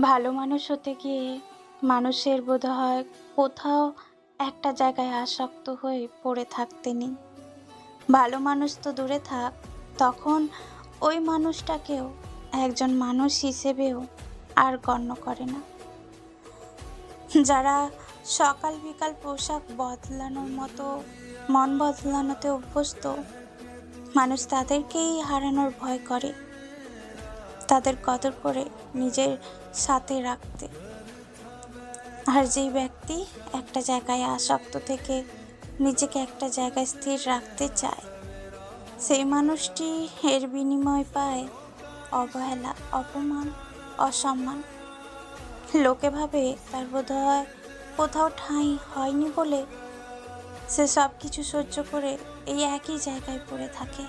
ভালো মানুষ হতে গিয়ে মানুষের বোধ হয় কোথাও একটা জায়গায় আসক্ত হয়ে পড়ে থাকতে নেই। ভালো মানুষ তো দূরে থাক, তখন ওই মানুষটাকেও একজন মানুষ হিসেবেও আর গণ্য করে না। যারা সকাল বিকাল পোশাক বদলানোর মতো, মন বদলানোতে অভ্যস্ত, মানুষ তাদেরকেই হারানোর ভয় করে। তাদের কদর করে নিজের সাথে রাখতে। আর যেই ব্যক্তি একটা জায়গায় আসক্ত থেকে নিজেকে একটা জায়গায় স্থির রাখতে চায়, সেই মানুষটি এর বিনিময় পায় অবহেলা, অপমান, অসম্মান। লোকে ভাবে তার বোধহয় কোথাও ঠাঁই হয়নি বলে সে সব কিছু সহ্য করে এই একই জায়গায় পড়ে থাকে।